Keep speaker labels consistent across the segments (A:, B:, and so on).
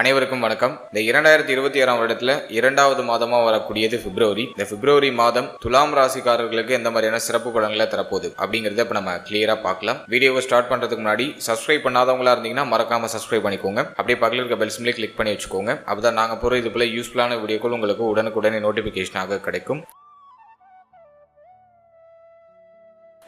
A: அனைவருக்கும் வணக்கம். இந்த இரண்டாயிரத்தி இருபத்தி ஆறாம் வருடத்துல இரண்டாவது மாதமா வரக்கூடியது பிப்ரவரி. இந்த பிப்ரவரி மாதம் துலாம் ராசிக்காரர்களுக்கு எந்த மாதிரியான சிறப்பு பலன்களை தரப்போகுது அப்படிங்கறத இப்ப நம்ம கிளியரா பார்க்கலாம். வீடியோவை ஸ்டார்ட் பண்றதுக்கு முன்னாடி சப்ஸ்கிரைப் பண்ணாதவங்களா இருந்தீங்கன்னா மறக்காம சப்ஸ்கிரைப் பண்ணிக்கோங்க. அப்படியே பக்கத்தில் இருக்க பெல் சிம்லி கிளிக் பண்ணி வச்சுக்கோங்க. அப்பதான் நாங்க போற இது போல யூஸ்ஃபுல்லான வீடியோக்கள் உங்களுக்கு உடனுக்குடனே நோட்டிபிகேஷனாக கிடைக்கும்.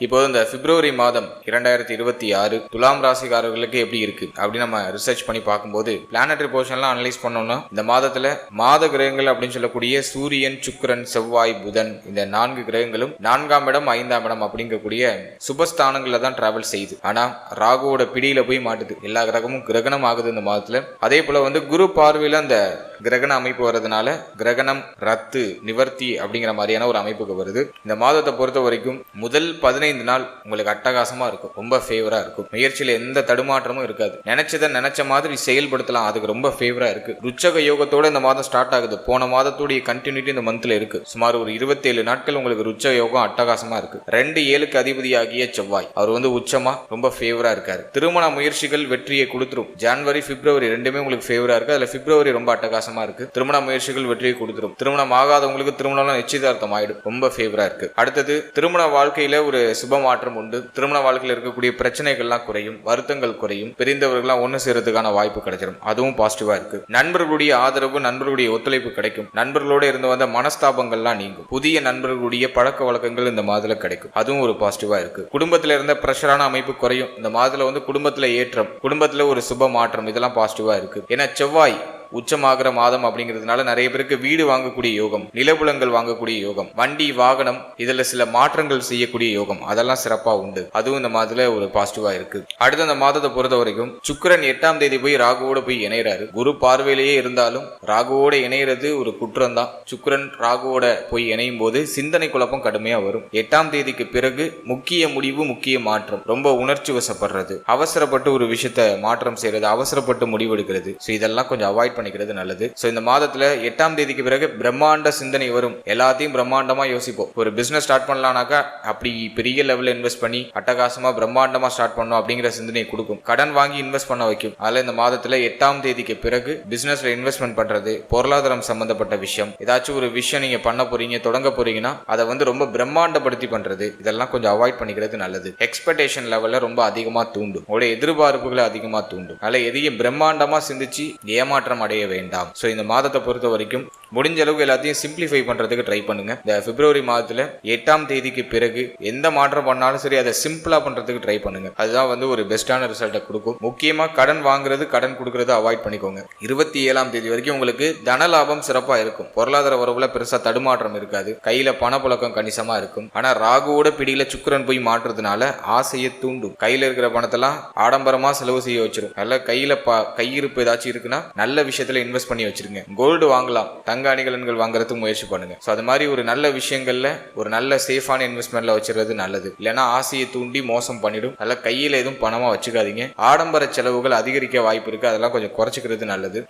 A: இப்போ இந்த பிப்ரவரி மாதம் இரண்டாயிரத்தி இருபத்தி ஆறு துலாம் ராசிக்காரர்களுக்கு எப்படி இருக்கு அப்படின்னு நம்ம ரிசர்ச் பண்ணி பார்க்கும்போது பிளானட்ரி போர்ஷன்லாம் அனலைஸ் பண்ணோம்னா இந்த மாதத்துல மாத கிரகங்கள் அப்படின்னு சொல்லக்கூடிய சூரியன் சுக்கிரன் செவ்வாய் புதன் இந்த நான்கு கிரகங்களும் நான்காம் இடம் ஐந்தாம் இடம் அப்படிங்கக்கூடிய சுபஸ்தானங்கள்ல தான் டிராவல் செய்யுது. ஆனா ராகுவோட பிடியில போய் மாட்டுது. எல்லா கிரகமும் கிரகணம் ஆகுது இந்த மாதத்துல. அதே போல வந்து குரு பார்வையில அந்த கிரகண அமைப்பு வர்றதுனால கிரகணம் ரத்து நிவர்த்தி அப்படிங்கிற மாதிரியான ஒரு அமைப்புக்கு வருது. இந்த மாதத்தை பொறுத்த வரைக்கும் முதல் பதினைந்து நாள் உங்களுக்கு அட்டகாசமா இருக்கும். ரொம்ப ஃபேவரா இருக்கும். முயற்சியில எந்த தடுமாற்றமும் இருக்காது. நினைச்சதை நினைச்ச மாதிரி செயல்படுத்தலாம். அதுக்கு ரொம்ப ஃபேவரா இருக்கு. ருச்சக யோகத்தோட இந்த மாதம் ஸ்டார்ட் ஆகுது. போன மாதத்துடைய கண்டினியூட்டி இந்த மந்த்ல இருக்கு. சுமார் ஒரு இருபத்தேழு நாட்கள் உங்களுக்கு ருச்ச யோகம் அட்டகாசமா இருக்கு. ரெண்டு ஏழுக்கு அதிபதியாகிய செவ்வாய். அவர் வந்து உச்சமா ரொம்ப ஃபேவரா இருக்காரு. திருமண முயற்சிகள் வெற்றியை கொடுத்துரும். ஜனவரி பிப்ரவரி ரெண்டுமே உங்களுக்கு ஃபேவரா இருக்கு. அதுல பிப்ரவரி ரொம்ப அட்டகாசம் இருக்கு. திருமண முயற்சிகள் வெற்றியை கொடுத்துரும். திருமணம் ஆகாதவங்களுக்கு திருமணம் நிச்சயதார்த்தம் ஆயிடும். ரொம்ப ஃபேவரா இருக்கு. அடுத்தது திருமண வாழ்க்கையில ஒரு சுப மாற்றம் உண்டு. திருமண வாழ்க்கையில் இருக்கக்கூடிய பிரச்சனைகள்லாம் குறையும். வருத்தங்கள் குறையும். பிரிந்தவர்கள்லாம் ஒன்று சேர்றதுக்கான வாய்ப்பு கிடைச்சிடும் அதுவும் பாசிட்டிவா இருக்கு. நண்பர்களுடைய ஆதரவு நண்பர்களுடைய ஒத்துழைப்பு கிடைக்கும். நண்பர்களோட இருந்து வந்த மனஸ்தாபங்கள்லாம் நீங்கும். புதிய நண்பர்களுடைய பழக்க வழக்கங்கள் இந்த மாதத்துல கிடைக்கும். அதுவும் ஒரு பாசிட்டிவா இருக்கு. குடும்பத்துல இருந்த பிரஷரான அமைப்பு குறையும். இந்த மாதத்துல வந்து குடும்பத்துல ஏற்றம் குடும்பத்துல ஒரு சுப மாற்றம் இதெல்லாம் பாசிட்டிவா இருக்கு. ஏன்னா செவ்வாய் உச்சமாகிற மாதம் அப்படிங்கிறதுனால நிறைய பேருக்கு வீடு வாங்கக்கூடிய யோகம் நிலபுலங்கள் வாங்கக்கூடிய யோகம் வண்டி வாகனம் இதுல சில மாற்றங்கள் செய்யக்கூடிய யோகம் அதெல்லாம் சிறப்பா உண்டு. அதுவும் இந்த மாதத்துல ஒரு பாசிட்டிவா இருக்கு. அடுத்த அந்த மாதத்தை பொறுத்த வரைக்கும் சுக்கரன் எட்டாம் தேதி போய் ராகுவோட போய் இணையறாரு. குரு பார்வையிலேயே இருந்தாலும் ராகுவோட இணையிறது ஒரு குற்றம் தான் சுக்கரன் ராகுவோட போய் இணையும் போது சிந்தனை குழப்பம் கடுமையா வரும். எட்டாம் தேதிக்கு பிறகு முக்கிய முடிவு முக்கிய மாற்றம் ரொம்ப உணர்ச்சி வசப்படுறது அவசரப்பட்டு ஒரு விஷயத்த மாற்றம் செய்யறது அவசரப்பட்டு முடிவெடுக்கிறது. இதெல்லாம் கொஞ்சம் அவாய்ட் பண்ணிக்கிறது நல்லது. ஸோ இந்த மாதத்துல எட்டாம் தேதிக்கு பிறகு பிரம்மாண்ட சிந்தனை வரும். எல்லாத்தையும் பிரம்மாண்டமா யோசிப்போம். ஒரு பிசினஸ் ஸ்டார்ட் பண்ணலாம்னாக்கா அப்படி பெரிய லெவலில் இன்வெஸ்ட் பண்ணி அட்டகாசமா பிரம்மாண்டமா ஸ்டார்ட் பண்ணணும் அப்படிங்கிற சிந்தனையை கொடுக்கும். கடன் வாங்கி இன்வெஸ்ட் பண்ண வைக்கும். அதில் இந்த மாதத்தில் எட்டாம் தேதிக்கு பிறகு பிசினஸ்ல இன்வெஸ்ட்மெண்ட் பண்ணுறது பொருளாதாரம் சம்மந்தப்பட்ட விஷயம். ஏதாச்சும் ஒரு விஷயம் நீங்கள் பண்ண போறீங்க தொடங்க போறீங்கன்னா அதை வந்து ரொம்ப பிரம்மாண்டப்படுத்தி பண்றது. இதெல்லாம் கொஞ்சம் அவாய்ட் பண்ணிக்கிறது நல்லது. எக்ஸ்பெக்டேஷன் லெவலில் ரொம்ப அதிகமாக தூண்டும். உங்களுடைய எதிர்பார்ப்புகளை அதிகமாக தூண்டும். அதில் எதையும் பிரம்மாண்டமா சிந்திச்சு ஏமாற்றம் அடைய வேண்டாம். ஸோ இந்த மாதத்தை பொறுத்த வரைக்கும் முடிஞ்ச அளவுக்கு எல்லாத்தையும் சிம்பிளிஃபை பண்றதுக்கு ட்ரை பண்ணுங்க. இந்த பிப்ரவரி மாதத்துல எட்டாம் தேதிக்கு பிறகு எந்த மாற்றம் பண்ணாலும் சரி அதை சிம்பிளா பண்றதுக்கு ட்ரை பண்ணுங்க. அதுதான் வந்து ஒரு பெஸ்டான ரிசல்ட்டை கொடுக்கும். முக்கியமா கடன் வாங்குறது கடன் கொடுக்கறத அவாய்ட் பண்ணிக்கோங்க. இருபத்தி ஏழாம் தேதி வரைக்கும் உங்களுக்கு தன லாபம் சிறப்பாக இருக்கும். பொருளாதார உறவுல பெருசா தடுமாற்றம் இருக்காது. கையில் பணப்புழக்கம் கணிசமா இருக்கும். ஆனா ராகுவோட பிடியில சுக்கரன் போய் மாற்றுறதுனால ஆசையை தூண்டும். கையில் இருக்கிற பணத்தெல்லாம் ஆடம்பரமா செலவு செய்ய வச்சிடும் நல்ல கையில் ப கையிருப்பு ஏதாச்சும் இருக்குன்னா நல்ல விஷயம் விஷயத்துல இன்வெஸ்ட் பண்ணி வச்சிருங்க. கோல்டு வாங்கலாம். தங்க அணிகலன்கள் வாங்குறதுக்கு முயற்சி பண்ணுங்க. ஸோ அது மாதிரி ஒரு நல்ல விஷயங்கள்ல ஒரு நல்ல சேஃபான இன்வெஸ்ட்மெண்ட்ல வச்சிருக்கிறது நல்லது. இல்லைன்னா ஆசையை தூண்டி மோசம் பண்ணிடும். நல்ல கையில எதுவும் பணமா வச்சுக்காதீங்க. ஆடம்பர செலவுகள் அதிகரிக்க வாய்ப்பு இருக்கு. அதெல்லாம் கொஞ்சம் குறைச்சிக்கிறது நல்லது.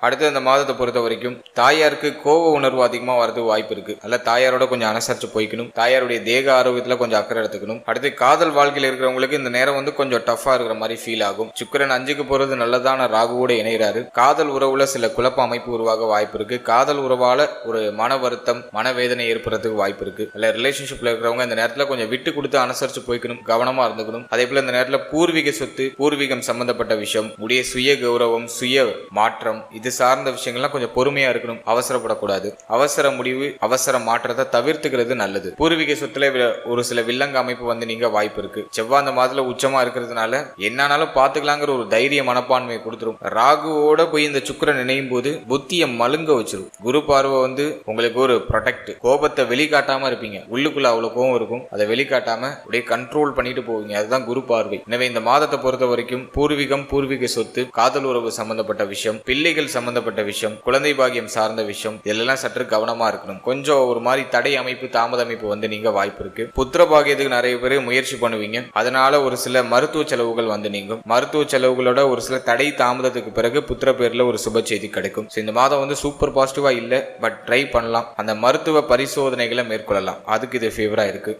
A: அடுத்து இந்த மாதத்தை பொறுத்த வரைக்கும் தாயாருக்கு கோவ உணர்வு அதிகமாக வரது வாய்ப்பு இருக்கு. அல்ல தாயாரோட கொஞ்சம் அனுசரிச்சு போய்க்கணும். தாயாருடைய தேக ஆரோக்கியத்துல கொஞ்சம் அக்கறை எடுத்துக்கணும். அடுத்து காதல் வாழ்க்கையில் இருக்கிறவங்களுக்கு இந்த நேரம் வந்து கொஞ்சம் டஃபா இருக்கிற மாதிரி ஃபீல் ஆகும். சுக்கிரன் அஞ்சுக்கு போறது நல்லதான ராகுவோட இணைகிறாரு காதல் உறவுல சில குழப்ப அமைப்பு உருவாக வாய்ப்பு இருக்கு. காதல் உறவால ஒரு மன வருத்தம் மனவேதனை ஏற்படுறதுக்கு வாய்ப்பு இருக்கு. அல்ல ரிலேஷன்ஷிப்ல இருக்கிறவங்க இந்த நேரத்துல கொஞ்சம் விட்டு கொடுத்து அனுசரிச்சு போய்க்கணும் கவனமா இருந்துக்கணும். அதே போல இந்த நேரத்துல பூர்வீக சொத்து பூர்வீகம் சம்பந்தப்பட்ட விஷயம் உடைய சுய கௌரவம் சுய மாற்றம் இது சார்ந்த விஷயங்கள்லாம் கொஞ்சம் பொறுமையா இருக்கணும். அவசரப்படக்கூடாது. அவசர முடிவு அவசர மாற்றத்தை தவிர்த்துக்கிறது நல்லது. பூர்வீக சொத்துல ஒரு சில வில்லங்க அமைப்பு வந்து நீங்க வாய்ப்பு இருக்கு. செவ்வாய் அந்த மாதத்துல உச்சமா இருக்கிறதுனால என்னானாலும் பாத்துக்கலாங்கிற ஒரு தைரிய மனப்பான்மையை கொடுத்துரும். ராகுவோட போய் இந்த சுக்கிரன் நினையும் போது புத்தியை மழுங்க வச்சிரும். குரு பார்வை வந்து உங்களுக்கு ஒரு ப்ரொடெக்ட் கோபத்தை வெளிக்காட்டாம இருப்பீங்க. உள்ளுக்குள்ள அவ்வளவு கோபம் இருக்கும். அதை வெளிக்காட்டாம அப்படியே கண்ட்ரோல் பண்ணிட்டு போவீங்க. அதுதான் குரு பார்வை. எனவே இந்த மாதத்தை பொறுத்த வரைக்கும் பூர்வீகம் பூர்வீக சொத்து காதல் உறவு சம்பந்தப்பட்ட விஷயம் பிள்ளைகள் சம்பந்தப்பட்ட விஷயம் குழந்தை பாகியம் சார்ந்த விஷயம் இதெல்லாம் சற்று கவனமா இருக்கணும். கொஞ்சம் ஒரு மாதிரி தடை அமைப்பு தாமத அமைப்பு வந்து நீங்க வாய்ப்பு இருக்கு. புத்திர பாகியத்துக்கு நிறைய பேர் முயற்சி பண்ணுவீங்க. அதனால ஒரு சில மருத்துவ செலவுகள் வந்து நீங்கும். மருத்துவ செலவுகளோட ஒரு சில தடை தாமதத்துக்கு பிறகு புத்திர பேர்ல ஒரு சுப செய்தி கிடைக்கும். இந்த மாதம் வந்து சூப்பர் பாசிட்டிவா இல்ல பட் ட்ரை பண்ணலாம். அந்த மருத்துவ பரிசோதனைகளை மேற்கொள்ளலாம். அதுக்கு இது ஃபேவரா இருக்கு.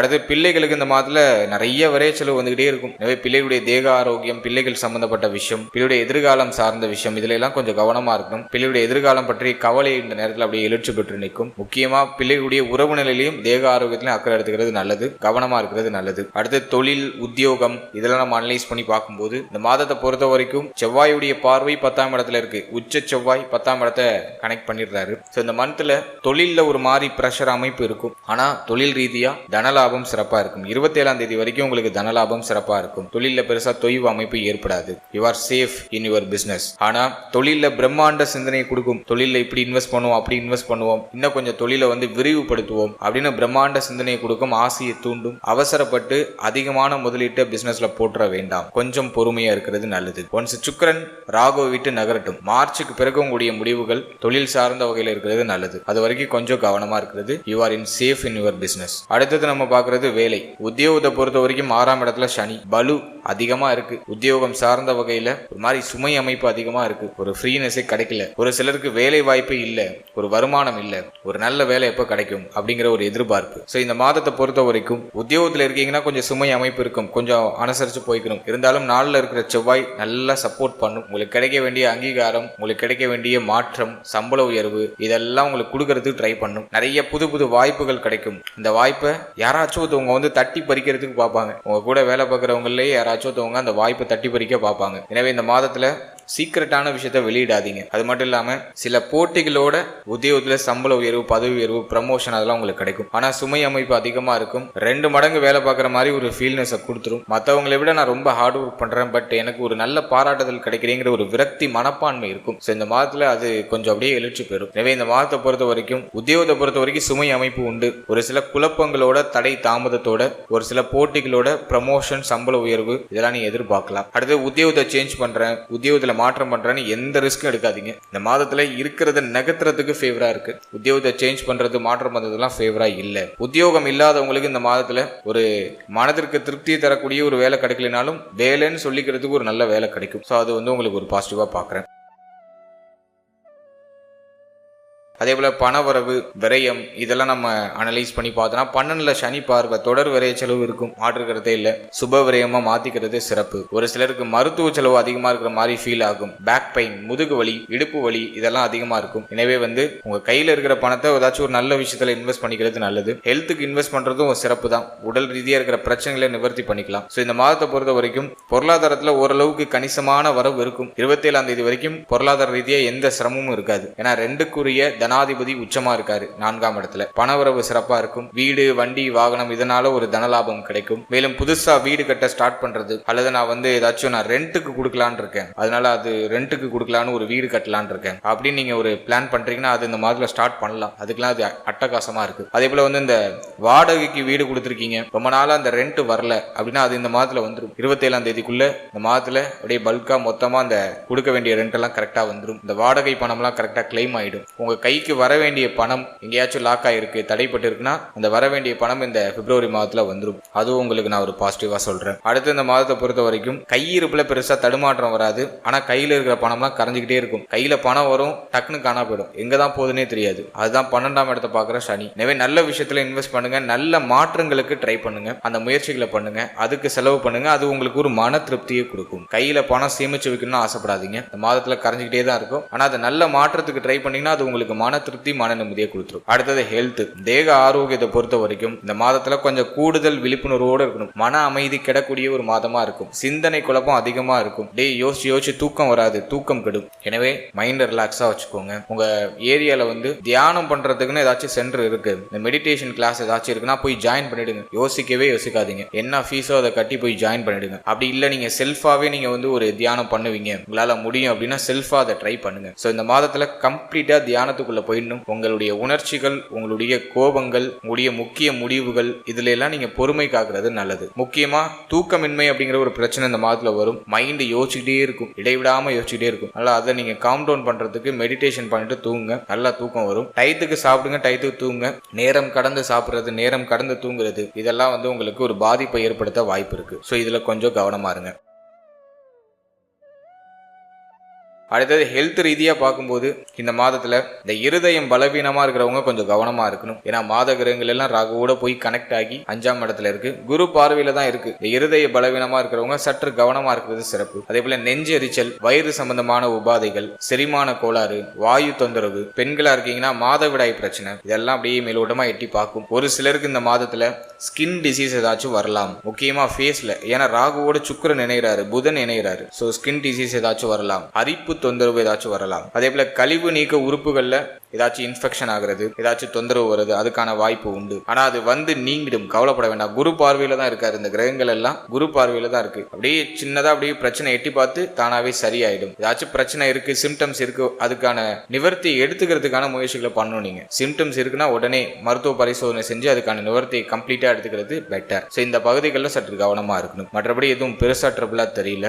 A: அடுத்து பிள்ளைகளுக்கு இந்த மாதத்துல நிறைய விரைய செலவு வந்துகிட்டே இருக்கும். எனவே பிள்ளைகளுடைய தேக ஆரோக்கியம் பிள்ளைகள் சம்பந்தப்பட்ட விஷயம் பிள்ளையுடைய எதிர்காலம் சார்ந்த விஷயம் இதுல எல்லாம் கொஞ்சம் கவனமா இருக்கும் பிள்ளையுடைய எதிர்காலம் பற்றி கவலை இந்த நேரத்தில் அப்படியே எழுச்சி பெற்று நிற்கும். முக்கியமா பிள்ளைகளுடைய உறவு நிலையிலையும் தேக ஆரோக்கியத்திலையும் அக்கறை எடுத்துக்கிறது நல்லது கவனமா இருக்கிறது நல்லது. அடுத்து தொழில் உத்தியோகம் இதெல்லாம் நம்ம அனலைஸ் பண்ணி பார்க்கும்போது இந்த மாதத்தை பொறுத்த வரைக்கும் செவ்வாயுடைய பார்வை பத்தாம் இடத்துல இருக்கு. உச்ச செவ்வாய் பத்தாம் இடத்தை கனெக்ட் பண்ணிடுறாரு. ஸோ இந்த மந்த்ல தொழிலில் ஒரு மாதிரி ப்ரெஷர் அமைப்பு இருக்கும். ஆனா தொழில் ரீதியா தனலாபம் சிறப்பா இருக்கும். இருபத்தேழாம் தேதி வரைக்கும் உங்களுக்கு தனலாபம் சிறப்பாக இருக்கும். தொழிலில் பெருசாக தொய்வு அமைப்பு ஏற்படாது. You are safe in your business ஆனால் தொழிலில் பிரம்மாண்ட சிந்தனை கொடுக்கும். தொழிலில் இப்படி இன்வெஸ்ட் பண்ணுவோம் அப்படி இன்வெஸ்ட் பண்ணுவோம். இன்னும் கொஞ்சம் தொழிலை வந்து விரிவுபடுத்துவோம் அப்படின்னு பிரம்மாண்ட சிந்தனை கொடுக்கும் ஆசையை தூண்டும். அவசரப்பட்டு அதிகமான முதலீட்டை பிஸ்னஸில் போட்டுற வேண்டாம். கொஞ்சம் பொறுமையாக இருக்கிறது நல்லது. ஒன்ஸ் சுக்கரன் ராகு விட்டு நகரட்டும். மார்ச்சுக்கு பிறகு உங்களுடைய முடிவுகள் தொழில் சார்ந்த வகையில் இருக்கிறது நல்லது. அது வரைக்கும் கொஞ்சம் கவனமாக இருக்கிறது. You are in safe in your business அடுத்தது நம்ம பார்க்கறது வேலை. உத்தியோகத்தை பொறுத்த வரைக்கும் ஆறாம் இடத்துல சனி. பலு அதிகமா இருக்கு. உத்தியோகம் சார்ந்த வகையில ஒரு மாதிரி சுமை அமைப்பு அதிகமா இருக்கு. ஒரு ஃப்ரீனஸே கிடைக்கல. ஒரு சிலருக்கு வேலை வாய்ப்பு இல்ல. ஒரு வருமானம் இல்ல. ஒரு நல்ல வேலை எப்போ கிடைக்கும்? அப்படிங்கிற ஒரு எதிர்பார்ப்பு. ஸோ இந்த மாதத்தை பொறுத்த வரைக்கும் உத்தியோகத்தில் இருக்கீங்கன்னா கொஞ்சம் சுமை அமைப்பு இருக்கும். கொஞ்சம் அனுசரிச்சு போய்க்கணும். இருந்தாலும் நாளில் இருக்கிற செவ்வாய் நல்லா சப்போர்ட் பண்ணும். உங்களுக்கு கிடைக்க வேண்டிய அங்கீகாரம் உங்களுக்கு கிடைக்க வேண்டிய மாற்றம் சம்பள உயர்வு இதெல்லாம் உங்களுக்கு கொடுக்கறதுக்கு ட்ரை பண்ணும். நிறைய புது புது வாய்ப்புகள் கிடைக்கும். இந்த வாய்ப்பை யாராச்சும் ஒருத்தவங்க வந்து தட்டி பறிக்கிறதுக்கு பார்ப்பாங்க. உங்க கூட வேலை பார்க்குறவங்களே யாராச்சும் ஒருத்தவங்க அந்த வாய்ப்பை தட்டி பறிக்க பார்ப்பாங்க. எனவே இந்த மாதத்துல சீக்கிரட்டான விஷயத்த வெளியிடாதீங்க. அது மட்டும் இல்லாம சில போட்டிகளோட உத்தியோகத்துல சம்பள உயர்வு பதவி உயர்வு ப்ரமோஷன் அதெல்லாம் உங்களுக்கு கிடைக்கும். ஆனா சுமை அமைப்பு அதிகமா இருக்கும். ரெண்டு மடங்கு வேலை பார்க்குற மாதிரி ஒரு ஃபீல்னஸை கொடுத்துரும். மற்றவங்களை விட நான் ரொம்ப ஹார்ட் ஒர்க் பண்றேன். பட் எனக்கு ஒரு நல்ல பாராட்டுதல் கிடைக்கிறேங்கிற ஒரு விரக்தி மனப்பான்மை இருக்கும். ஸோ இந்த மாதத்துல அது கொஞ்சம் அப்படியே எழுச்சி பெறும். எனவே இந்த மாதத்தை பொறுத்த வரைக்கும் உத்தியோகத்தை பொறுத்த வரைக்கும் சுமை அமைப்பு உண்டு. ஒரு சில குழப்பங்களோட தடை தாமதத்தோட ஒரு சில போட்டிகளோட ப்ரமோஷன் சம்பள உயர்வு இதெல்லாம் நீ எதிர்பார்க்கலாம். அடுத்து உத்தியோகத்தை சேஞ்ச் பண்றேன். உத்தியோகத்துல மாற்றம் பண்ணுறேன்னு எந்த ரிஸ்க்கும் எடுக்காதீங்க. இந்த மாதத்தில் இருக்கிறத நகர்த்துறதுக்கு ஃபேவராக இருக்குது உத்தியோகத்தை சேஞ்ச் பண்ணுறது மாற்றம் பண்ணுறதுலாம் ஃபேவராக இல்லை. உத்தியோகம் இல்லாதவங்களுக்கு இந்த மாதத்தில் ஒரு மனதிற்கு திருப்தியை தரக்கூடிய ஒரு வேலை கிடைக்கலனாலும் வேலைன்னு சொல்லிக்கிறதுக்கு ஒரு நல்ல வேலை கிடைக்கும். ஸோ அது வந்து உங்களுக்கு ஒரு பாசிட்டிவாக பார்க்குறேன் அதே போல் பணவரவு விரயம் இதெல்லாம் நம்ம அனலைஸ் பண்ணி பார்த்தோம்னா பன்னெண்டுல சனி பார்வை தொடர் விரைய செலவு இருக்கும். மாற்றுக்கிறதே இல்லை. சுப விரயமாக மாற்றிக்கிறது சிறப்பு. ஒரு சிலருக்கு மருத்துவ செலவு அதிகமாக இருக்கிற மாதிரி ஃபீல் ஆகும். பேக் பெயின் முதுகு வலி இடுப்பு வலி இதெல்லாம் அதிகமாக இருக்கும். எனவே வந்து உங்கள் கையில் இருக்கிற பணத்தை ஏதாச்சும் ஒரு நல்ல விஷயத்தில் இன்வெஸ்ட் பண்ணிக்கிறது நல்லது. ஹெல்த்துக்கு இன்வெஸ்ட் பண்ணுறதும் ஒரு சிறப்பு தான் உடல் ரீதியாக இருக்கிற பிரச்சனைகளை நிவர்த்தி பண்ணிக்கலாம். ஸோ இந்த மாதத்தை பொறுத்த வரைக்கும் பொருளாதாரத்தில் ஓரளவுக்கு கணிசமான வரவு இருக்கும். இருபத்தேழாம் தேதி வரைக்கும் பொருளாதார ரீதியாக எந்த சிரமமும் இருக்காது. ஏன்னா ரெண்டுக்குரிய தனாதிபதி உச்சமா இருக்காரு நான்காம் இடத்துல. பணவரவு சிறப்பா இருக்கும். வீடு வண்டி வாகனம் இதனால ஒரு தனலாபம் கிடைக்கும். மேலும் புதுசா வீடு கட்ட ஸ்டார்ட் பண்றது அல்லது நான் வந்து ஏதாச்சும் நான் ரெண்ட்டுக்கு கொடுக்கலான்னு இருக்கேன். அதனால அது ரெண்ட்டுக்கு கொடுக்கலான்னு ஒரு வீடு கட்டலான்னு இருக்கேன். அப்படின்னு நீங்க ஒரு பிளான் பண்றீங்கன்னா அது இந்த மாதிரி ஸ்டார்ட் பண்ணலாம். அதுக்கெல்லாம் அது அட்டகாசமா இருக்கு. அதே போல வந்து இந்த வாடகைக்கு வீடு கொடுத்துருக்கீங்க. ரொம்ப நாளா அந்த ரெண்ட் வரல. அப்படின்னா அது இந்த மாதத்துல வந்துடும் இருபத்தேழாம் தேதிக்குள்ள இந்த மாதத்துல அப்படியே பல்கா மொத்தமா அந்த கொடுக்க வேண்டிய ரெண்ட் எல்லாம் கரெக்டா வந்துடும் இந்த வாடகை பணம்லாம் கரெக்டா கிளைம் ஆயிடும். உங்க கைக்கு வர வேண்டிய பணம் எங்கேயாச்சும் லாக் ஆயிருக்கு தடைப்பட்டு இருக்குன்னா அந்த வர வேண்டிய பணம் இந்த பிப்ரவரி மாதத்துல வந்துடும் அதுவும் உங்களுக்கு நான் ஒரு பாசிட்டிவாக சொல்கிறேன் அடுத்து இந்த மாதத்தை பொறுத்த வரைக்கும் கையிருப்பில் பெருசாக தடுமாற்றம் வராது. ஆனால் கையில் இருக்கிற பணம்லாம் கரைஞ்சிக்கிட்டே இருக்கும். கையில் பணம் வரும் டக்குன்னு காணா போயிடும். எங்கே தான் போகுதுன்னே தெரியாது. அதுதான் பன்னெண்டாம் இடத்தை பார்க்குற சனி. எனவே நல்ல விஷயத்தில் இன்வெஸ்ட் பண்ணுங்க. நல்ல மாற்றங்களுக்கு ட்ரை பண்ணுங்கள் அந்த முயற்சிகளை பண்ணுங்கள் அதுக்கு செலவு பண்ணுங்கள் அது உங்களுக்கு ஒரு மன திருப்தியை கொடுக்கும். கையில் பணம் சேமிச்சு வைக்கணும்னு ஆசைப்படாதீங்க. இந்த மாதத்தில் கரைஞ்சிக்கிட்டே தான் இருக்கும். ஆனால் அது நல்ல மாற்றத்துக்கு ட்ரை பண்ணிங்கன்னா அது உங்களுக்கு மன மன திருப்தி மன நிம்மதியை கொடுத்துரும். அடுத்தது ஹெல்த் தேக ஆரோக்கியத்தை பொறுத்த வரைக்கும் இந்த மாதத்துல கொஞ்சம் கூடுதல் விழிப்புணர்வோடு இருக்கணும். மன அமைதி கிடக்கூடிய ஒரு மாதமா இருக்கும். சிந்தனை குழப்பம் அதிகமா இருக்கும். டே யோசிச்சு யோசிச்சு தூக்கம் வராது. தூக்கம் கெடும். எனவே மைண்ட் ரிலாக்ஸா வச்சுக்கோங்க. உங்க ஏரியால வந்து தியானம் பண்றதுக்குன்னு ஏதாச்சும் சென்டர் இருக்கு. இந்த மெடிடேஷன் கிளாஸ் ஏதாச்சும் இருக்குன்னா போய் ஜாயின் பண்ணிடுங்க. யோசிக்கவே யோசிக்காதீங்க. என்ன ஃபீஸோ அதை கட்டி போய் ஜாயின் பண்ணிடுங்க. அப்படி இல்லை நீங்க செல்ஃபாவே நீங்க வந்து ஒரு தியானம் பண்ணுவீங்க. உங்களால முடியும் அப்படின்னா செல்ஃபா அதை ட்ரை பண்ணுங்க. ஸோ இந்த மாதத்துல கம்ப்ளீட்டா தியானத்துக்குள்ள போயிடணும். உங்களுடைய உணர்ச்சிகள் உங்களுடைய கோபங்கள் உங்களுடைய முக்கிய முடிவுகள் இதுல எல்லாம் நீங்க பொறுமை காக்குறது நல்லது. முக்கியமா தூக்கமின்மை அப்படிங்கிற ஒரு பிரச்சனை இந்த மாதத்துல வரும். மைண்ட் யோசிச்சுட்டே இருக்கும். இடைவிடாம யோசிச்சுட்டே இருக்கும். நல்லா அதை நீங்க காம் டவுன் பண்றதுக்கு மெடிடேஷன் பண்ணிட்டு தூங்குங்க. நல்லா தூக்கம் வரும். டயத்துக்கு சாப்பிடுங்க டயத்துக்கு தூங்குங்க. நேரம் கடந்து சாப்பிடுறது நேரம் கடந்து தூங்குறது இதெல்லாம் வந்து உங்களுக்கு ஒரு பாதிப்பை ஏற்படுத்த வாய்ப்பு இருக்கு. ஸோ இதுல கொஞ்சம் கவனமா இருங்க. அடுத்தது ஹெல்த் ரீதியாக பார்க்கும்போது இந்த மாதத்தில் இந்த இருதயம் பலவீனமாக இருக்கிறவங்க கொஞ்சம் கவனமாக இருக்கணும். ஏன்னா மாத கிரகங்கள் எல்லாம் ராகுவோட போய் கனெக்ட் ஆகி அஞ்சாம் இடத்துல இருக்கு. குரு பார்வையில தான் இருக்கு. இந்த இருதய பலவீனமாக இருக்கிறவங்க சற்று கவனமாக இருக்கிறது சிறப்பு. அதே போல நெஞ்செரிச்சல் வயிறு சம்பந்தமான உபாதைகள் செரிமான கோளாறு வாயு தொந்தரவு பெண்களாக இருக்கீங்கன்னா மாதவிடாய் பிரச்சனை. இதெல்லாம் அப்படியே மேலோட்டமாக எட்டி பார்க்கும். ஒரு சிலருக்கு இந்த மாதத்தில் ஸ்கின் டிசீஸ் ஏதாச்சும் வரலாம். முக்கியமாக ஃபேஸில் ஏன்னா ராகுவோட சுக்கரன் இணைகிறாரு புதன் இணைகிறாரு ஸோ ஸ்கின் டிசீஸ் ஏதாச்சும் வரலாம். அரிப்பு தொந்தரவு ஏதாச்சும் வரலாம். அதே போல கழிவு நீக்க உறுப்புகள்ல ஏதாச்சும் இன்ஃபெக்ஷன் ஆகுறது ஏதாச்சும் தொந்தரவு வருது அதுக்கான வாய்ப்பு உண்டு. ஆனா அது வந்து நீங்கிடும். கவலைப்பட வேண்டாம். குரு பார்வையில தான் இருக்காரு. இந்த கிரகங்கள் எல்லாம் குரு பார்வையில தான் இருக்கு. அப்படியே சின்னதா அப்படியே பிரச்சனை எட்டி பார்த்து தானாவே சரியாயிடும். ஏதாச்சும் பிரச்சனை இருக்கு சிம்டம்ஸ் இருக்கு அதுக்கான நிவர்த்தி எடுத்துக்கிறதுக்கான முயற்சிகளை பண்ணணும் நீங்க. சிம்டம்ஸ் இருக்குன்னா உடனே மருத்துவ பரிசோதனை செஞ்சு அதுக்கான நிவர்த்தியை கம்ப்ளீட்டா எடுத்துக்கிறது பெட்டர் ஸோ இந்த பகுதிகளில் சற்று கவனமா இருக்கணும். மற்றபடி எதுவும் பெருசா ட்ரபிளா தெரியல.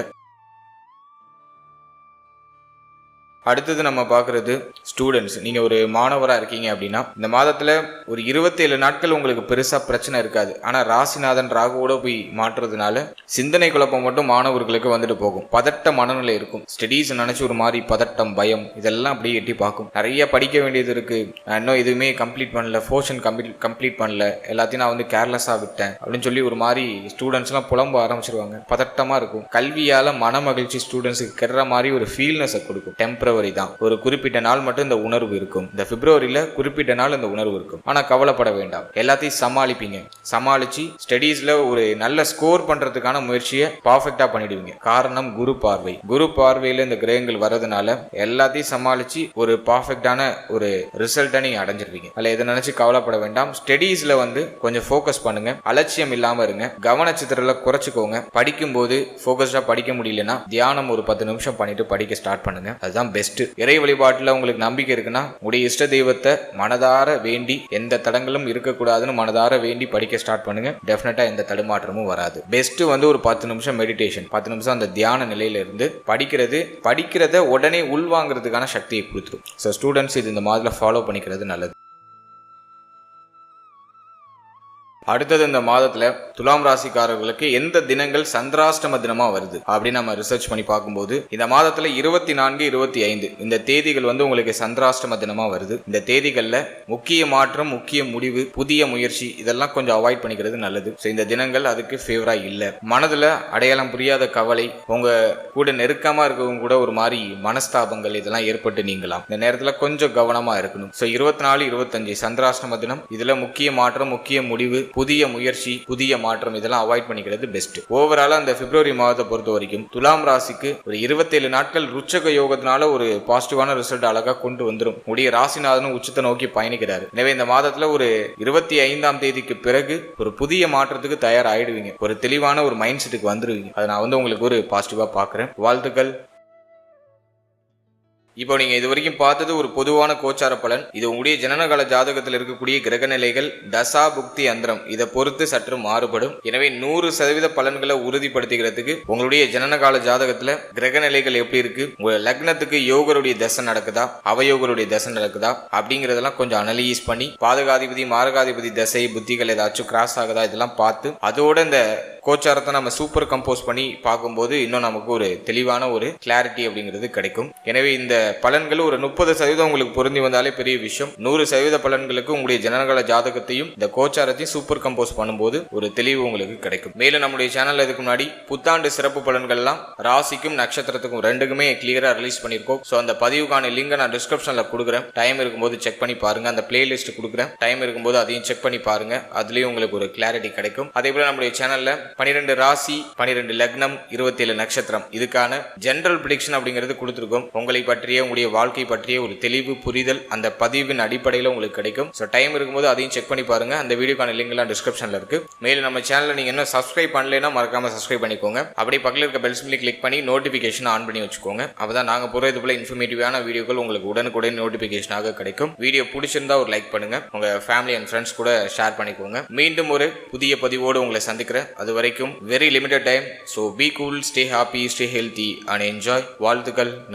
A: அடுத்தது நம்ம பார்க்குறது ஸ்டூடெண்ட்ஸ் நீங்கள் ஒரு மாணவராக இருக்கீங்க அப்படின்னா இந்த மாதத்தில் ஒரு இருபத்தேழு நாட்கள் உங்களுக்கு பெருசாக பிரச்சனை இருக்காது. ஆனால் ராசிநாதன் ராகுவோட போய் மாற்றுறதுனால சிந்தனை குழப்பம் மட்டும் மாணவர்களுக்கு வந்துட்டு போகும். பதட்ட மனநிலை இருக்கும். ஸ்டடீஸ் நினச்சி ஒரு மாதிரி பதட்டம் பயம் இதெல்லாம் அப்படியே எட்டி பார்க்கும். நிறைய படிக்க வேண்டியது இருக்குது நான் இன்னும் எதுவுமே கம்ப்ளீட் பண்ணல. போர்ஷன் கம்ப்ளீட் கம்ப்ளீட் பண்ணல. எல்லாத்தையும் நான் வந்து கேர்லெஸ்ஸாக விட்டேன். அப்படின்னு சொல்லி ஒரு மாதிரி ஸ்டூடெண்ட்ஸ்லாம் புலம்ப ஆரம்பிச்சிருவாங்க. பதட்டமாக இருக்கும். கல்வியால் மன மகிழ்ச்சி ஸ்டூடெண்ட்ஸுக்கு கெடுற மாதிரி ஒரு ஃபீல்னஸை கொடுக்கும். பிப்ரவரி தான். ஒரு குறிப்பிட்ட நாள் மட்டும் இந்த உணர்வு இருக்கும். இந்த பிப்ரவரியில குறிப்பிட்ட நாள் இந்த உணர்வு இருக்கும். ஆனா கவலைப்பட வேண்டாம். எல்லாத்தையும் சமாளிப்பீங்க. சமாளிச்சு ஸ்டடீஸ்ல ஒரு நல்ல ஸ்கோர் பண்றதுக்கான முயற்சியை பர்ஃபெக்டா பண்ணிடுவீங்க. காரணம் குரு பார்வை. குரு பார்வையில இந்த கிரகங்கள் வர்றதுனால எல்லாத்தையும் சமாளிச்சு ஒரு பர்ஃபெக்டான ஒரு ரிசல்ட்டை நீங்க அடைஞ்சிருவீங்க. அதில் எதை நினைச்சு கவலைப்பட வேண்டாம். ஸ்டடீஸ்ல வந்து கொஞ்சம் ஃபோக்கஸ் பண்ணுங்க. அலட்சியம் இல்லாம இருங்க. கவனச்சித்திரல குறைச்சிக்கோங்க. படிக்கும்போது ஃபோக்கஸ்டா படிக்க முடியலன்னா தியானம் ஒரு பத்து நிமிஷம் பண்ணிட்டு படிக்க ஸ்டார்ட் பண்ணுங்க. அதுதான் பெஸ்ட் இறை வழிபாட்டில் உங்களுக்கு நம்பிக்கை இருக்குன்னா உடைய இஷ்ட தெய்வத்தை மனதார வேண்டி எந்த தடங்களும் இருக்கக்கூடாதுன்னு மனதார வேண்டி படிக்க ஸ்டார்ட் பண்ணுங்க. டெஃபினட்டா எந்த தடுமாற்றமும் வராது. பெஸ்ட் வந்து ஒரு பத்து நிமிஷம் மெடிடேஷன் பத்து நிமிஷம் அந்த தியான நிலையில இருந்து படிக்கிறது. படிக்கிறத உடனே உள்வாங்கிறதுக்கான சக்தியை கொடுத்துரும். ஸோ ஸ்டூடெண்ட்ஸ் இது இந்த மாதிரி ஃபாலோ பண்ணிக்கிறது நல்லது. அடுத்தது இந்த மாதத்துல துலாம் ராசிக்காரர்களுக்கு எந்த தினங்கள் சந்திராஷ்டம தினமா வருது அப்படின்னு நம்ம ரிசர்ச் பண்ணி பார்க்கும்போது இந்த மாதத்துல இருபத்தி நான்கு இருபத்தி ஐந்து இந்த தேதிகள் வந்து உங்களுக்கு சந்திராஷ்டம தினமா வருது. இந்த தேதிகள்ல முக்கிய மாற்றம் முக்கிய முடிவு புதிய முயற்சி இதெல்லாம் கொஞ்சம் அவாய்ட் பண்ணிக்கிறது நல்லது. ஸோ இந்த தினங்கள் அதுக்கு ஃபேவரா இல்ல. மனதுல அடையாளம் புரியாத கவலை உங்க கூட நெருக்கமா இருக்கவங்க கூட ஒரு மாதிரி மனஸ்தாபங்கள் இதெல்லாம் ஏற்பட்டு நீங்களாம் இந்த நேரத்துல கொஞ்சம் கவனமா இருக்கணும். ஸோ இருபத்தி நாலு இருபத்தஞ்சு சந்திராஷ்டம தினம் இதுல முக்கிய மாற்றம் முக்கிய முடிவு புதிய முயற்சி புதிய மாற்றம் இதெல்லாம் அவாய்ட் பண்ணிக்கிறது பெஸ்ட் ஓவராலா அந்த பிப்ரவரி மாதத்தை பொறுத்த வரைக்கும் துலாம் ராசிக்கு ஒரு இருபத்தேழு நாட்கள் ருச்சக யோகத்தினால ஒரு பாசிட்டிவான ரிசல்ட் அழகா கொண்டு வந்துடும் உடைய ராசிநாதனும் உச்சத்தை நோக்கி பயணிக்கிறாரு. எனவே இந்த மாதத்துல ஒரு இருபத்தி ஐந்தாம் தேதிக்கு பிறகு ஒரு புதிய மாற்றத்துக்கு தயாராகிடுவீங்க ஒரு தெளிவான ஒரு மைண்ட் செட்டுக்கு வந்துருவீங்க. அதை நான் வந்து உங்களுக்கு ஒரு பாசிட்டிவா பார்க்குறேன். வாழ்த்துக்கள். இப்போ நீங்க இது வரைக்கும் பார்த்தது ஒரு பொதுவான கோச்சார பலன். இது உங்களுடைய ஜனனகால ஜாதகத்தில் இருக்கக்கூடிய கிரக நிலைகள் தசா புக்தி அந்தரம் இதை பொறுத்து சற்று மாறுபடும். எனவே நூறு சதவீத பலன்களை உறுதிப்படுத்திக்கிறதுக்கு உங்களுடைய ஜனனகால ஜாதகத்துல கிரக நிலைகள் எப்படி இருக்கு உங்க லக்னத்துக்கு யோகருடைய தசை நடக்குதா அவயோகருடைய தசை நடக்குதா அப்படிங்கறதெல்லாம் கொஞ்சம் அனலைஸ் பண்ணி பாதகாதிபதி மாரகாதிபதி தசை புத்திகள் ஏதாச்சும் கிராஸ் ஆகுதா இதெல்லாம் பார்த்து அதோட இந்த கோச்சாரத்தை நம்ம சூப்பர் கம்போஸ் பண்ணி பார்க்கும்போது இன்னும் நமக்கு ஒரு தெளிவான ஒரு கிளாரிட்டி அப்படிங்கிறது கிடைக்கும். எனவே இந்த பலன்கள் ஒரு முப்பது சதவீதம் உங்களுக்கு பொருந்தி வந்தாலே பெரிய விஷயம். நூறு சதவீத பலன்களுக்கு உங்களுடைய ஜனனகால ஜாதகத்தையும் இந்த கோச்சாரத்தையும் சூப்பர் கம்போஸ் பண்ணும்போது ஒரு தெளிவு உங்களுக்கு கிடைக்கும். மேலும் நம்முடைய சேனல் இதுக்கு முன்னாடி புத்தாண்டு சிறப்பு பலன்கள்லாம் ராசிக்கும் நட்சத்திரத்துக்கும் ரெண்டுக்குமே கிளியரா ரிலீஸ் பண்ணியிருக்கோம். ஸோ அந்த பதிவுக்கான லிங்கை நான் டிஸ்கிரிப்ஷன்ல கொடுக்குறேன். டைம் இருக்கும்போது செக் பண்ணி பாருங்க. அந்த பிளேலிஸ்ட் கொடுக்குறேன். டைம் இருக்கும்போது அதையும் செக் பண்ணி பாருங்க. அதுலயும் உங்களுக்கு ஒரு கிளாரிட்டி கிடைக்கும். அதே போல நம்முடைய சேனல்ல பனிரெண்டு ராசி பனிரெண்டு லக்னம் இருபத்தேழு நட்சத்திரம். இதுக்கான ஜென்ரல் ப்ரிடிக்ஷன் அப்படிங்கிறது கொடுத்துருக்கோம். உங்களை பற்றிய உங்களுடைய வாழ்க்கை பற்றிய ஒரு தெளிவு புரிதல் அந்த பதிவின் அடிப்படையில் உங்களுக்கு கிடைக்கும். ஸோ டைம் இருக்கும்போது அதையும் செக் பண்ணி பாருங்க. அந்த வீடியோக்கான லிங்க் எல்லாம் டிஸ்கிரிப்ஷன்ல இருக்கு. மேலும் நம்ம சேனலில் நீங்கள் இன்னும் சப்ஸ்கிரைப் பண்ணலைன்னா மறக்காம சப்ஸ்கிரைப் பண்ணிக்கோங்க. அப்படியே பக்கத்தில் இருக்க பெல் சிம்லி கிளிக் பண்ணி நோட்டிஃபிகேஷன் ஆன் பண்ணி வச்சுக்கோங்க. அப்பதான் நாங்கள் போகிற இது போல இன்ஃபர்மேட்டிவான வீடியோக்கள் உங்களுக்கு உடனுக்குடன் நோட்டிஃபிகேஷனாக கிடைக்கும். வீடியோ பிடிச்சிருந்தா ஒரு லைக் பண்ணுங்க. உங்க ஃபேமிலி அண்ட் ஃப்ரெண்ட்ஸ் கூட ஷேர் பண்ணிக்கோங்க. மீண்டும் ஒரு புதிய பதிவோடு உங்களை சந்திக்கிறேன். அது வரைக்கும் very limited time so be cool stay happy stay healthy and enjoy வாழ்த்துக்கள்.